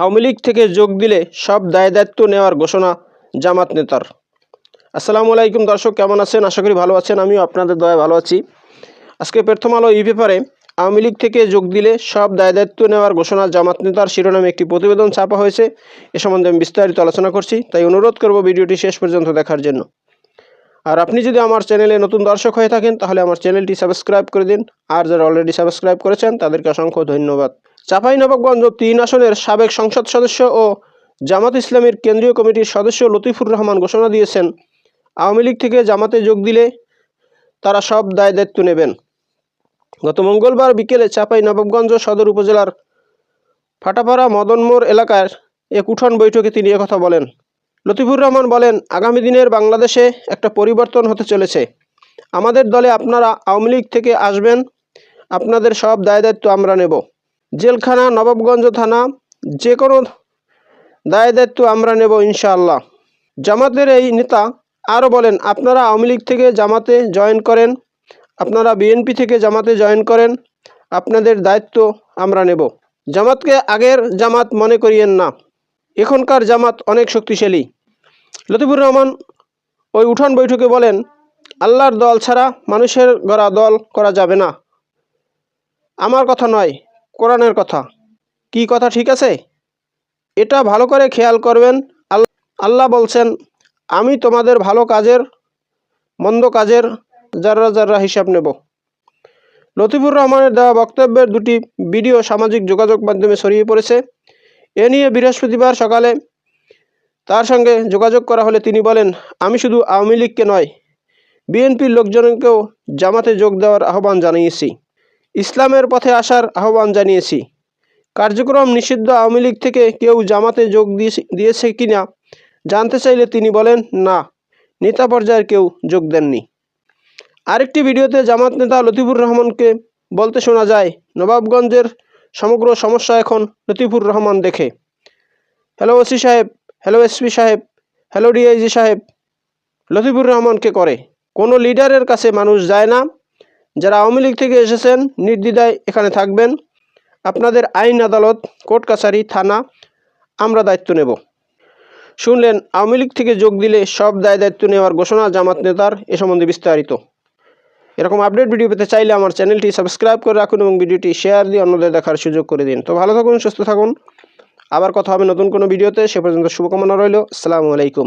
আওয়ামী লীগ থেকে যোগ দিলে সব দায় দায়িত্ব নেওয়ার ঘোষণা জামাত নেতার। আসসালামু আলাইকুম দর্শক, কেমন আছেন? আশা করি ভালো আছেন, আমিও আপনাদের দয়া ভালো আছি। আজকে প্রথম আলো ই পেপারে আওয়ামী লীগ থেকে যোগ দিলে সব দায় দায়িত্ব নেওয়ার ঘোষণা জামাত নেতার শিরোনামে একটি প্রতিবেদন ছাপা হয়েছে। এ সম্বন্ধে আমি বিস্তারিত আলোচনা করছি, তাই অনুরোধ করব ভিডিওটি শেষ পর্যন্ত দেখার জন্য। আর আপনি যদি আমার চ্যানেলে নতুন দর্শক হয়ে থাকেন, তাহলে আমার চ্যানেলটি সাবস্ক্রাইব করে দিন। আর যারা অলরেডি সাবস্ক্রাইব করেছেন, তাদেরকে অসংখ্য ধন্যবাদ। চাঁপাইনবাবগঞ্জ তিন আসনের সাবেক সংসদ সদস্য ও জামাত ইসলামের কেন্দ্রীয় কমিটির সদস্য লতিফুর রহমান ঘোষণা দিয়েছেন। আওয়ামী লীগ থেকে জামাতে যোগ দিলে তারা সব দায় দায়িত্ব নেবেন। গত মঙ্গলবার বিকেলে চাঁপাই নবাবগঞ্জ সদর উপজেলার ফাটাপাড়া মদনমোড় এলাকার এক উঠোন বৈঠকে তিনি একথা বলেন। লতিফুর রহমান বলেন, আগামী দিনের বাংলাদেশে একটা পরিবর্তন হতে চলেছে। আমাদের দলে আপনারা আওয়ামী লীগ থেকে আসবেন, আপনাদের সব দায় দায়িত্ব আমরা নেব। জেলখানা, নবাবগঞ্জ থানা, যে কোনো দায় দায়িত্ব আমরা নেব ইনশাআল্লাহ। জামাতের এই নেতা আরও বলেন, আপনারা আওয়ামী লীগ থেকে জামাতে জয়েন করেন, আপনারা বিএনপি থেকে জামাতে জয়েন করেন, আপনাদের দায়িত্ব আমরা নেব। জামাতকে আগের জামাত মনে করিয়েন না। এখনকার জামাত অনেক শক্তিশালী। লতিফুর রহমান ওই উঠান বৈঠকে বলেন, আল্লাহর দল ছাড়া মানুষের গড়া দল করা যাবে না। আমার কথা নয় কোরআনের কথা। কি কথা ঠিক আছে? এটা ভালো করে খেয়াল করবেন। আল- আল্লাহ বলছেন, আমি তোমাদের ভালো কাজের, মন্দ কাজের যারা যারা হিসাব নেব। লতিফুর রহমানের দেওয়া বক্তব্যের দুটি ভিডিও সামাজিক যোগাযোগ মাধ্যমে ছড়িয়ে পড়েছে। এ নিয়ে বৃহস্পতিবার সকালে তার সঙ্গে যোগাযোগ করা হলে তিনি বলেন, আমি শুধু আওয়ামী লীগকে নয়, বিএনপির লোকজনকেও জামাতে যোগ দেওয়ার আহ্বান জানিয়েছি। ইসলামের পথে আসার আহ্বান জানিয়েছি। কার্যক্রম নিষিদ্ধ আওয়ামী লীগ থেকে কেউ জামাতে যোগ দিয়েছে দিয়েছে কিনা জানতে চাইলে তিনি বলেন, না, নেতা পর্যায়ের কেউ যোগ দেননি। আরেকটি ভিডিওতে জামাত নেতা লতিফুর রহমানকে বলতে শোনা যায়, নবাবগঞ্জের সমগ্র সমস্যা এখন লতিফুর রহমান দেখে। হ্যালো ওসি সাহেব, হ্যালো এসপি সাহেব, হ্যালো ডিআইজি সাহেব, লতিফুর রহমানকে করে। কোনো লিডারের কাছে মানুষ যায় না যারা আওয়ামী লীগ থেকে এসেছেন, নির্দ্বিধায় এখানে থাকবেন। আপনাদের আইন আদালত, কোর্ট কাছারি, থানা, আমরা দায়িত্ব নেব। শুনলেন, আওয়ামী লীগ থেকে যোগ দিলে সব দায় দায়িত্ব নেওয়ার ঘোষণা জামাত নেতার এ সম্বন্ধে বিস্তারিত। এরকম আপডেট ভিডিও পেতে চাইলে আমার চ্যানেলটি সাবস্ক্রাইব করে রাখুন এবং ভিডিওটি শেয়ার দিয়ে অন্যদের দেখার সুযোগ করে দিন। তো ভালো থাকুন, সুস্থ থাকুন। আবার কথা হবে নতুন কোনো ভিডিওতে। সে পর্যন্ত শুভকামনা রইল। আসসালামু আলাইকুম।